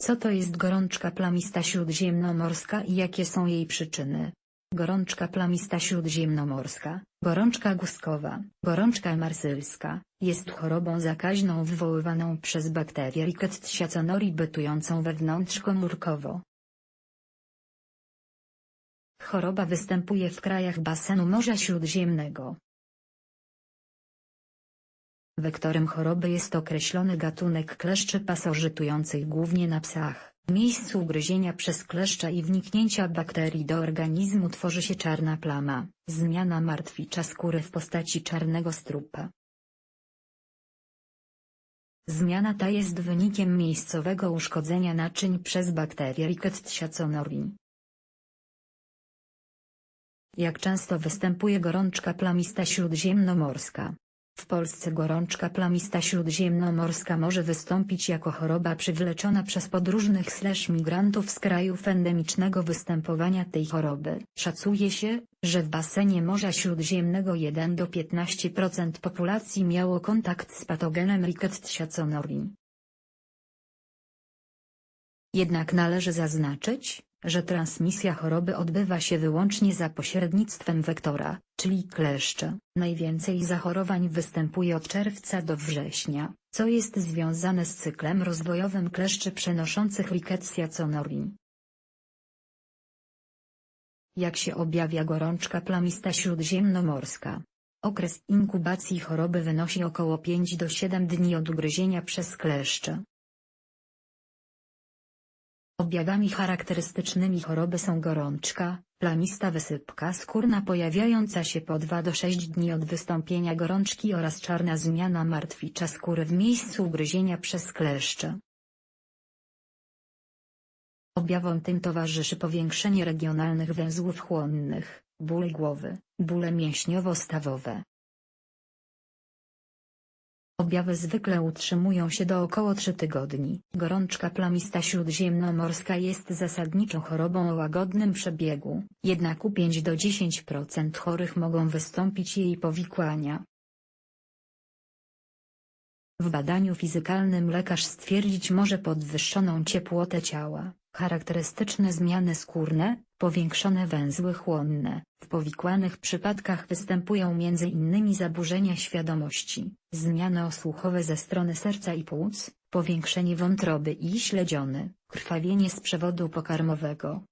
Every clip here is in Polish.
Co to jest gorączka plamista śródziemnomorska i jakie są jej przyczyny? Gorączka plamista śródziemnomorska, gorączka guskowa, gorączka marsylska, jest chorobą zakaźną wywoływaną przez bakterię Rickettsia connori bytującą wewnątrzkomórkowo. Choroba występuje w krajach basenu Morza Śródziemnego. Wektorem choroby jest określony gatunek kleszczy pasożytujących głównie na psach. W miejscu ugryzienia przez kleszcza i wniknięcia bakterii do organizmu tworzy się czarna plama, zmiana martwicza skóry w postaci czarnego strupa. Zmiana ta jest wynikiem miejscowego uszkodzenia naczyń przez bakterię Rickettsia connori. Jak często występuje gorączka plamista śródziemnomorska? W Polsce gorączka plamista śródziemnomorska może wystąpić jako choroba przywleczona przez podróżnych slash migrantów z krajów endemicznego występowania tej choroby. Szacuje się, że w basenie Morza Śródziemnego 1 do 15% populacji miało kontakt z patogenem Rickettsia connori. Jednak należy zaznaczyć, że transmisja choroby odbywa się wyłącznie za pośrednictwem wektora, czyli kleszcza. Najwięcej zachorowań występuje od czerwca do września, co jest związane z cyklem rozwojowym kleszczy przenoszących Rickettsia connori. Jak się objawia gorączka plamista śródziemnomorska? Okres inkubacji choroby wynosi około 5 do 7 dni od ugryzienia przez kleszcze. Objawami charakterystycznymi choroby są gorączka, plamista wysypka skórna pojawiająca się po 2 do 6 dni od wystąpienia gorączki oraz czarna zmiana martwicza skóry w miejscu ugryzienia przez kleszcze. Objawom tym towarzyszy powiększenie regionalnych węzłów chłonnych, bóle głowy, bóle mięśniowo-stawowe, Objawy zwykle utrzymują się do około 3 tygodni. Gorączka plamista śródziemnomorska jest zasadniczą chorobą o łagodnym przebiegu, jednak u 5 do 10% chorych mogą wystąpić jej powikłania. W badaniu fizykalnym lekarz stwierdzić może podwyższoną ciepłotę ciała, charakterystyczne zmiany skórne, powiększone węzły chłonne. W powikłanych przypadkach występują m.in. zaburzenia świadomości, zmiany osłuchowe ze strony serca i płuc, powiększenie wątroby i śledziony, krwawienie z przewodu pokarmowego.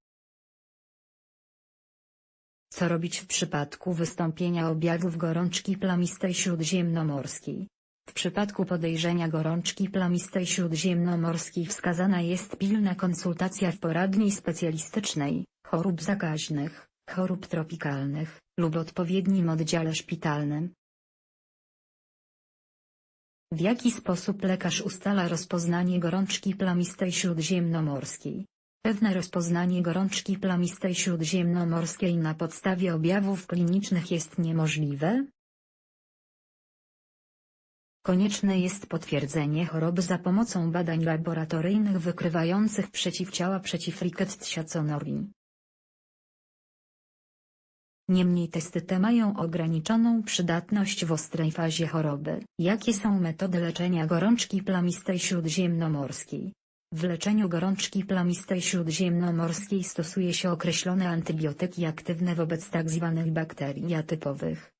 Co robić w przypadku wystąpienia objawów gorączki plamistej śródziemnomorskiej? W przypadku podejrzenia gorączki plamistej śródziemnomorskiej wskazana jest pilna konsultacja w poradni specjalistycznej, chorób zakaźnych, chorób tropikalnych, lub odpowiednim oddziale szpitalnym. W jaki sposób lekarz ustala rozpoznanie gorączki plamistej śródziemnomorskiej? Pewne rozpoznanie gorączki plamistej śródziemnomorskiej na podstawie objawów klinicznych jest niemożliwe, Konieczne jest potwierdzenie choroby za pomocą badań laboratoryjnych wykrywających przeciwciała przeciw Rickettsia. Niemniej testy te mają ograniczoną przydatność w ostrej fazie choroby. Jakie są metody leczenia gorączki plamistej śródziemnomorskiej? W leczeniu gorączki plamistej śródziemnomorskiej stosuje się określone antybiotyki aktywne wobec tzw. bakterii atypowych.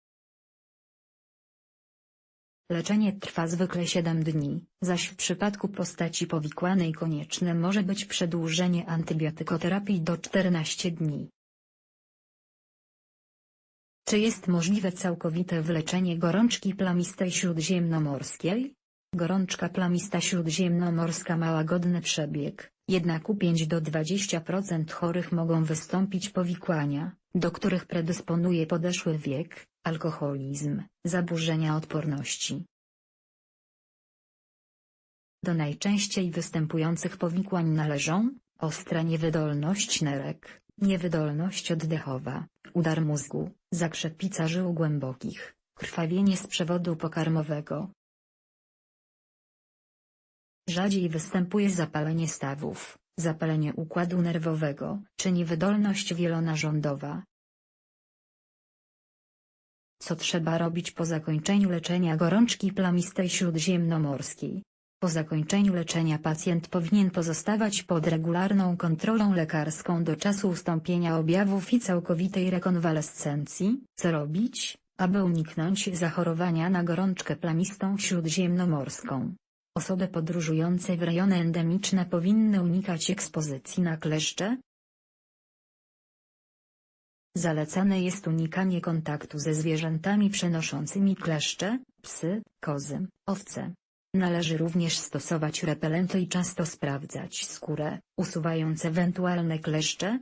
Leczenie trwa zwykle 7 dni, zaś w przypadku postaci powikłanej konieczne może być przedłużenie antybiotykoterapii do 14 dni. Czy jest możliwe całkowite wyleczenie gorączki plamistej śródziemnomorskiej? Gorączka plamista śródziemnomorska ma łagodny przebieg, jednak u 5 do 20% chorych mogą wystąpić powikłania, do których predysponuje podeszły wiek, alkoholizm, zaburzenia odporności. Do najczęściej występujących powikłań należą ostra niewydolność nerek, niewydolność oddechowa, udar mózgu, zakrzepica żył głębokich, krwawienie z przewodu pokarmowego. Rzadziej występuje zapalenie stawów, zapalenie układu nerwowego czy niewydolność wielonarządowa, co trzeba robić po zakończeniu leczenia gorączki plamistej śródziemnomorskiej? Po zakończeniu leczenia pacjent powinien pozostawać pod regularną kontrolą lekarską do czasu ustąpienia objawów i całkowitej rekonwalescencji. Co robić, aby uniknąć zachorowania na gorączkę plamistą śródziemnomorską? Osoby podróżujące w rejony endemiczne powinny unikać ekspozycji na kleszcze. Zalecane jest unikanie kontaktu ze zwierzętami przenoszącymi kleszcze, psy, kozy, owce. Należy również stosować repelenty i często sprawdzać skórę, usuwając ewentualne kleszcze,